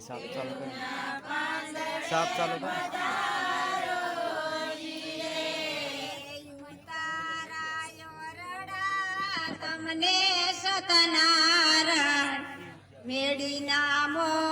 સાપ ચાલુ સાપ ચાલુ તમને સતનારણ મેડીના મોલે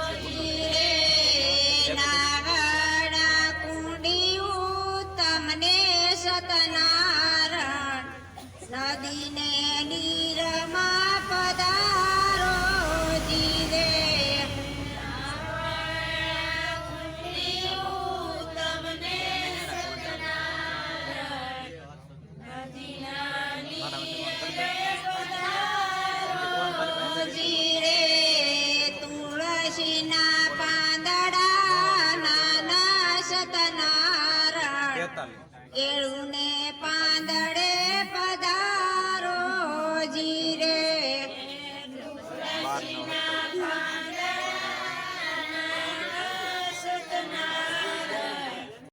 કેળુને પાંદડે